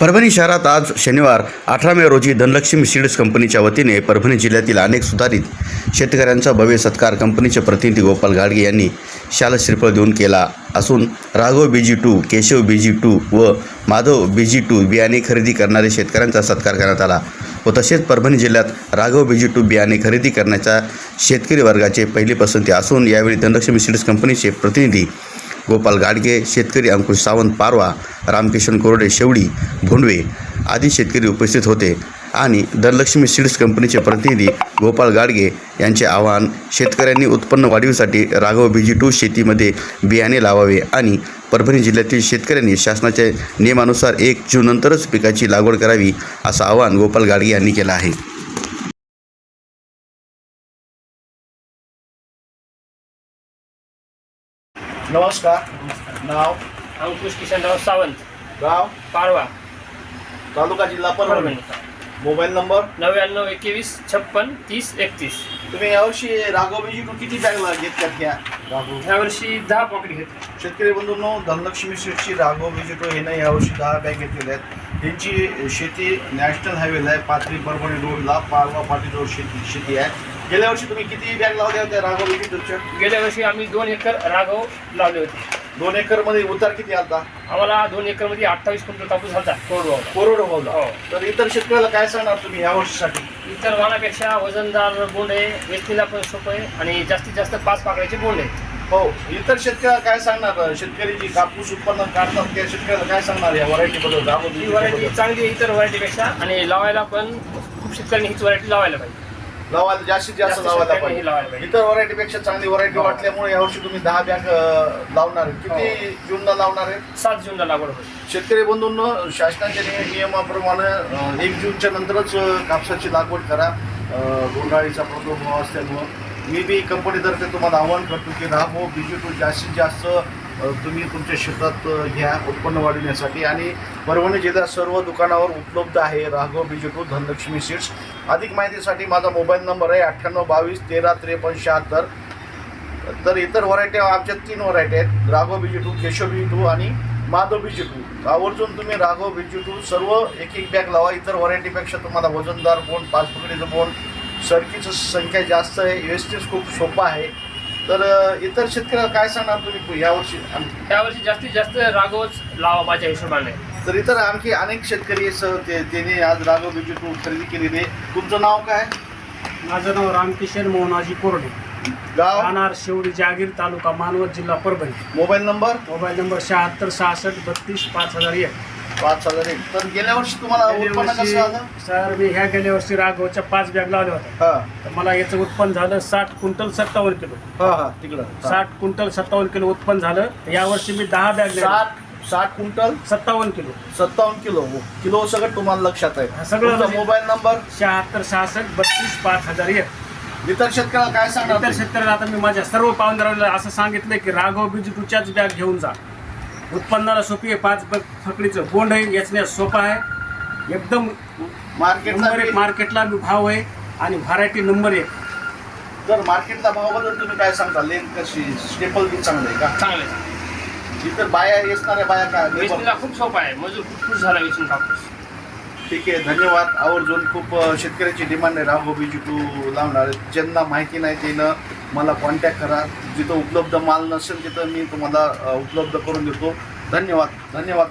परभणी शहरात आज शनिवार अठरा मे रोजी धनलक्ष्मी सीड्स कंपनीच्या वतीने परभणी जिल्ह्यातील अनेक सुधारित शेतकऱ्यांचा भव्य सत्कार कंपनीचे प्रतिनिधी गोपाल गाडगे यांनी शाल श्रीफळ देऊन केला असून Raghav BG two Keshav BG two व माधव बीजी टू बियाणे खरेदी करणारे शेतकऱ्यांचा सत्कार करण्यात आला व तसेच परभणी जिल्ह्यात राघव बीजी टू बियाणे खरेदी करण्याच्या शेतकरी वर्गाचे पहिली पसंती असून यावेळी धनलक्ष्मी सीड्स कंपनीचे प्रतिनिधी गोपाल गाडगे शेतकरी अंकुश सावंत पारवा रामकिशन कोरडे शेवडी भोंडवे आदी शेतकरी उपस्थित होते. आणि धनलक्ष्मी सीड्स कंपनीचे प्रतिनिधी गोपाल गाडगे यांचे आवाहन शेतकऱ्यांनी उत्पन्न वाढीसाठी राघव बीजी टू शेतीमध्ये बियाणे लावावे आणि परभणी जिल्ह्यातील शेतकऱ्यांनी शासनाच्या नियमानुसार एक जूननंतरच पिकाची लागवड करावी असं आवाहन गोपाल गाडगे यांनी केलं आहे. नमस्कार. नाव? अंकुश किशनराव सावंत. गाव? पारवा. तालुका जिल्हा परभणी. परभणी. Mobile number? नव्याण्णव एकवीस छप्पन तीस एकतीस. तुम्ही यावर्षी राघोबीजी टू किती बॅग घेतल्यात ह्या? राघो ह्या वर्षी दहा पॉकेट घेतले. शेतकरी बंधूंनो धनलक्ष्मी सीटची राघोबीजी टू हे ना यावर्षी दहा बॅग घेतलेल्या आहेत. त्यांची शेती नॅशनल हायवेला आहे पाथरी परभणी रोडला. पारवा पाटील रोड शेती शेती आहे. गेल्या वर्षी तुम्ही किती बॅग लावल्या होत्या टूच्या गेल्या वर्षी आम्ही दोन एकर राघव लावले होते. दोन एकरमध्ये उतार किती आलता? आम्हाला दोन एकरमध्ये अठ्ठावीस क्विंटल कापूस झाला कोरडवाला कोरड होता हो. तर इतर शेतकऱ्याला काय सांगणार तुम्ही या वर्षीसाठी? इतर वाणापेक्षा वजनदार बोंड आहे वेचणीला पण सोपं आहे आणि जास्तीत जास्त पाच पाकळ्याचे बोंड आहेत. हो. इतर शेतकऱ्याला काय सांगणार शेतकरी जी कापूस उत्पन्न काढतात त्या शेतकऱ्याला काय सांगणार या व्हरायटी बद्दल ही व्हरायटी चांगली आहे इतर व्हरायटीपेक्षा आणि लावायला पण खूप शेतकऱ्यांनी हीच व्हरायटी लावायला पाहिजे. लावायला जास्तीत जास्त लावायला पाहिजे. इतर व्हरायटी पेक्षा चांगली व्हरायटी हो. वाटल्यामुळे यावर्षी तुम्ही दहा बॅग लावणार आहे किती जूनला लावणार आहे सात जूनला लागवड शेतकरी बंधूंनो शासनाच्या निय- नियमाप्रमाणे एक जूनच्या नंतरच कापसाची लागवड करा. बोंडाळीचा प्रादुर्भाव असल्यामुळं मी बी कंपनीतर्फे तुम्हाला आवाहन करतो की राबो बीजी टू जास्तीत जास्त तुम्ही तुमच्या शेतात घ्या उत्पन्न वाढविण्यासाठी. आणि परभणी जिल्ह्यात सर्व दुकानावर उपलब्ध आहे Raghav BG two Dhanlaxmi seeds. अधिक माहितीसाठी माझा मोबाईल नंबर आहे अठ्ठ्याण्णव बावीस तेरा त्रेपन्न शहात्तर. तर इतर व्हरायटी आमच्या तीन व्हरायटी आहेत. राघव बिजू टू केशव बिजू टू आणि माधव बिजू टू आवर्जून तुम्ही राघव बिजू टू सर्व एक एक बॅग लावा. इतर व्हरायटीपेक्षा तुम्हाला वजनदार बोंड पाच पकडीचं बोंड सरकीचं संख्या जास्त आहे. व्यवस्थित खूप सोपं आहे. तर इतर शेतकऱ्याला काय सांगणार तुम्ही? यावर्षी आम- यावर्षी जास्तीत जास्त राघवच लावा माझ्या हिशोबाने. तर इतर आणखी अनेक शेतकरी त्यांनी आज राघव बिजू टू खरेदी केलेली आहे. तुमचं नाव काय? माझं नाव रामकिशन मोहनाजी कोरडे. गाव? राहणार शेवडी जागीर तालुका मानवत जिल्हा Parbhani. Mobile number? Mobile number शहात्तर सहासष्ट बत्तीस पाच हजार एक. पाच हजार एक. तर गेल्या वर्षी तुम्हाला गेल्या उत्पन्न वर्षी कसं सर मी ह्या गेल्या वर्षी राघवच्या पाच बॅग लावल्या होत्या. हां. तर मला याचं उत्पन्न झालं साठ क्विंटल सत्तावन्न किलो. हां हां. तिकडं. साठ क्विंटल सत्तावन्न किलो उत्पन्न झालं. तर यावर्षी मी दहा बॅग साठ साठ क्विंटल? सत्तावन्न किलो. सत्तावन्न किलो. हो. किलो सगळं तुम्हाला लक्षात आहे. हा, सगळं तुमचा म्हणजे- मोबाईल नंबर? शहात्तर सहासष्ट बत्तीस पाच हजार एक. इतर शेतकऱ्याला काय सांगणार इतर शेतकऱ्याला आता मी माझ्या सर्व पाहुणदारांना असं सांगितलं की राघव बिजुटूच्याच बॅग घेऊन जा. उत्पन्नाला सोपी आहे. पाच फकडीचं बोंड आहे. याचण्यात सोपं आहे. एकदम मार्केटला नंबर एक मार्केटला बी भाव आहे आणि व्हरायटी नंबर एक. जर मार्केटला भावाबद्दल तुम्ही काय सांगता लेन कशी? स्टेपल बी चांगलं आहे का? चांगले इतर बाया येणाऱ्या बाया काय वेचणीला खूप सोपा आहे. मजूर खूप खुश झाला वेचून कापूस ठीक आहे धन्यवाद. आवर्जून खूप अ, शेतकऱ्याची डिमांड आहे. राघो बिजू टू लावणार. ज्यांना माहिती नाही त्यानं मला कॉन्टॅक्ट करा. जिथं उपलब्ध माल नसेल तिथं मी तुम्हाला उपलब्ध करून देतो. धन्यवाद. धन्यवाद.